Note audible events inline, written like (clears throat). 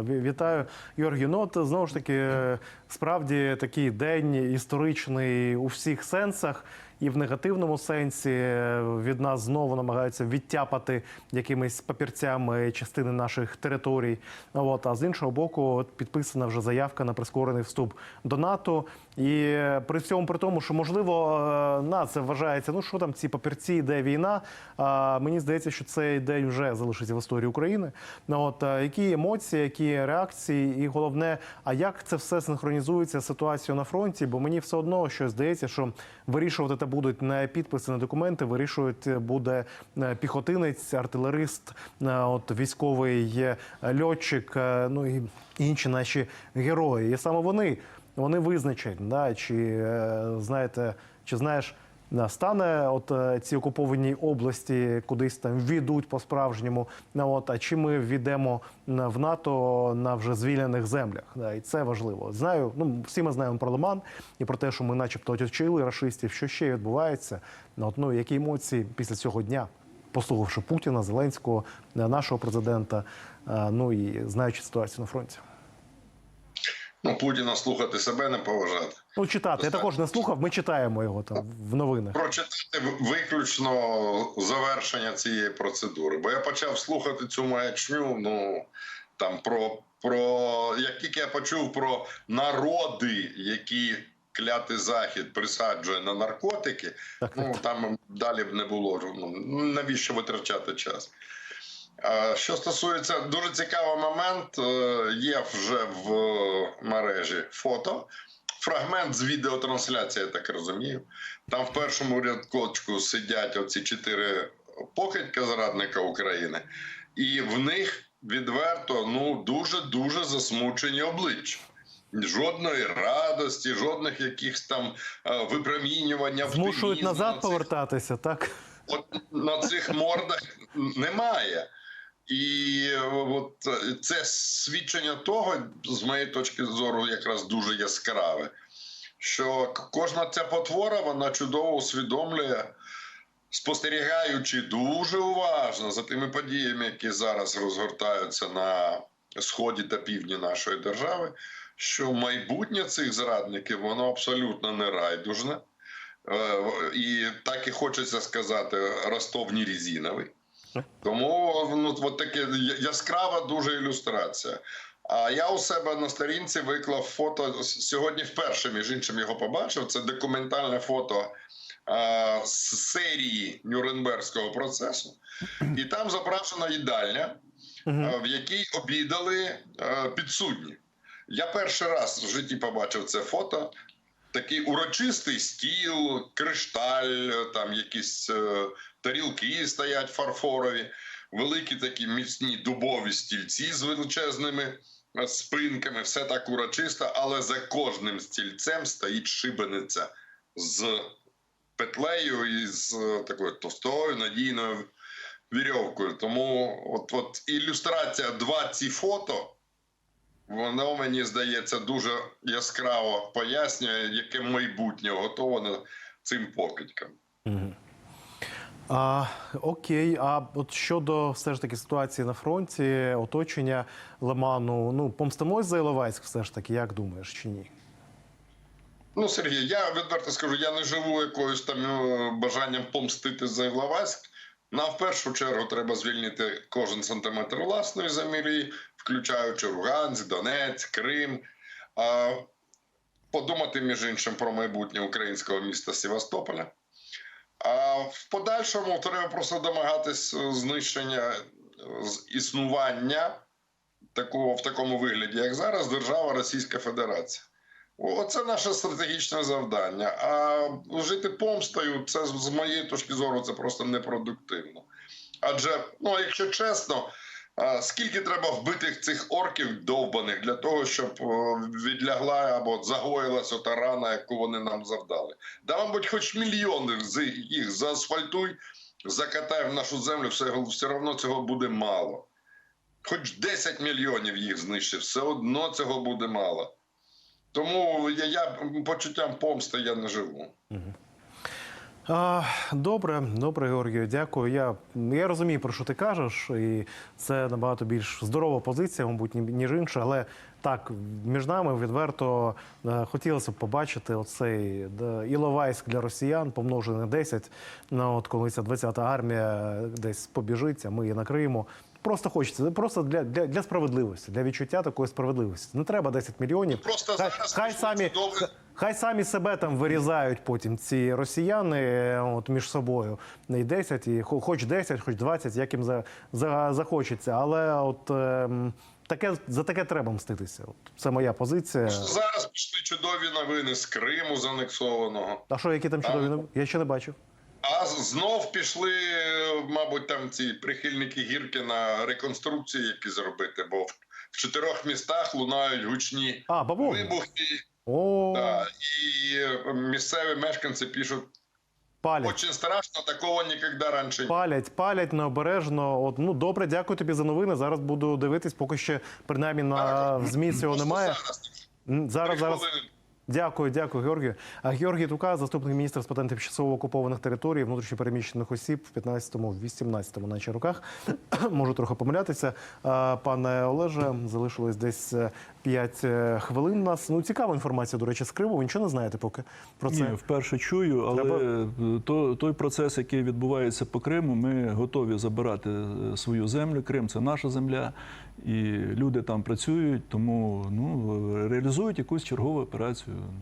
Ві- Вітаю, Георгій. Ну от знову ж таки, е, справді такий день історичний у всіх сенсах, і в негативному сенсі Е, від нас знову намагаються відтяпати якимись папірцями частини наших територій. От, а з іншого боку, підписана вже заявка на прискорений вступ до НАТО. І при цьому при тому, що можливо е, на це вважається, ну що там ці папірці, йде війна. А мені здається, що цей день вже залишиться в історії України. От е, які емоції, які реакції, і головне, а як це все синхронізується з ситуацією на фронті? Бо мені все одно що здається, що вирішувати це будуть не підписи, не документи. Вирішують буде е, піхотинець, артилерист, е, от військовий е, льотчик, е, ну і інші наші герої. І саме вони вони визначать, да, чи е, знаєте, чи знаєш. Да, Стане от е, ці окуповані області кудись там війдуть по-справжньому. Ну, От, а чи ми війдемо в НАТО на вже звільнених землях? І це важливо. Знаю, ну всі ми знаємо про Лиман і про те, що ми, начебто, оточили рашистів. Що ще відбувається? Ну, От, ну які емоції після цього дня, послухавши Путіна, Зеленського, е, нашого президента, е, ну і знаючи ситуацію на фронті. Ну, Путіна слухати себе не поважати. Ну, читати. Я також не слухав, ми читаємо його там в новинах. Прочитати виключно завершення цієї процедури. Бо я почав слухати цю маячню. Ну там про, про як тільки я почув про народи, які клятий захід присаджує на наркотики, Так, ну так. там далі б не було. Ну навіщо витрачати час? Що стосується дуже цікавий момент, е, є вже в мережі фото. Фрагмент з відеотрансляції, я так розумію. Там в першому рядкочку сидять оці чотири покидька зрадника України, і в них відверто ну дуже дуже засмучені обличчя. Жодної радості, жодних якихось там е, випромінювання Змушують назад на цих повертатися, так? от на цих мордах немає. І от це свідчення того, з моєї точки зору, якраз дуже яскраве, що кожна ця потвора вона чудово усвідомлює, спостерігаючи дуже уважно за тими подіями, які зараз розгортаються на сході та півдні нашої держави, що майбутнє цих зрадників воно абсолютно не райдужне. Е, І так і хочеться сказати, Ростов не резиновий. Тому ну, от таке яскрава дуже ілюстрація. А я у себе на сторінці виклав фото сьогодні. Вперше між іншим його побачив. Це документальне фото а, з серії Нюрнберзького процесу, і там зображена їдальня, а, в якій обідали а, підсудні. Я перший раз в житті побачив це фото. Такий урочистий стіл, кришталь, там якісь е, тарілки стоять фарфорові, великі такі міцні дубові стільці з величезними е, спинками, все так урочисто, але за кожним стільцем стоїть шибениця з петлею і з е, такою товстою надійною вірьовкою. Тому от, от ілюстрація два ці фото. Воно мені здається дуже яскраво пояснює, яке майбутнє готове цим покидькам. А, окей, а от щодо все ж таки ситуації на фронті, оточення Лиману, ну помстимось за Іловайськ, все ж таки, як думаєш, чи ні? Ну, Сергій, я відверто скажу, я не живу якоюсь там е, бажанням помстити за Іловайськ. Нам в першу чергу треба звільнити кожен сантиметр власної землі, включаючи Луганськ, Донецьк, Крим. Подумати, між іншим, про майбутнє українського міста Севастополя. А в подальшому треба просто домагатись знищення е, існування такого в такому вигляді, як зараз, держава Російська Федерація. Оце наше стратегічне завдання. А жити помстою, це з моєї точки зору, це просто непродуктивно. Адже, ну якщо чесно, скільки треба вбитих цих орків довбаних для того, щоб відлягла або загоїлася та рана, яку вони нам завдали? Да, мабуть, хоч мільйони з їх заасфальтуй, закатай в нашу землю, все, все одно цього буде мало. Хоч 10 мільйонів їх знищив, все одно цього буде мало. Тому я, я почуттям помсти я не живу. Добре, добре, Георгію, дякую. Я, я розумію, про що ти кажеш, і це набагато більш здорова позиція, мабуть, ніж інша. Але так, між нами відверто е, хотілося б побачити оцей Іловайськ для росіян, помножений на 10. Ну, от коли ця 20-та армія десь побіжить, а ми її накриємо. Просто хочеться, просто для, для, для справедливості, для відчуття такої справедливості. Не треба 10 мільйонів. Просто хай, зараз хай самі, чудове- Хай самі себе там вирізають потім ці росіяни е, от між собою. Не й 10, і хоч 10, хоч 20, як їм за, за, захочеться. Але от ем, таке, за таке треба мститися. От, це моя позиція. Зараз пішли чудові новини з Криму занексованого. А що, які там чудові новини? Я ще не бачив. А знов пішли, е, мабуть, там ці прихильники гірки на реконструкції, які зробити, бо в, чотирьох містах лунають гучні А, вибухи. О, Да, і е, місцеві мешканці пишуть, палять. Очень страшно, такого ніколи раніше Палять, палять необережно. От ну добре, дякую тобі за новини. Зараз буду дивитись, поки ще принаймні на Так, в ЗМІ цього немає. Зараз, Зараз зараз. Дякую, дякую, Георгію. А Георгій Тука, заступник міністра з питань тимчасово окупованих територій, внутрішньопереміщених осіб в 15-му, 18-му наче роках. (clears throat) Можу трохи помилятися. Пане Олеже, залишилось десь 5 хвилин. у Нас ну цікава інформація, до речі, з Криму. Ви нічого не знаєте поки про це. Ні, вперше чую, але Треба- то, той процес, який відбувається по Криму, ми готові забирати е, свою землю. Крим це наша земля, і люди там працюють, тому ну реалізують якусь чергову операцію.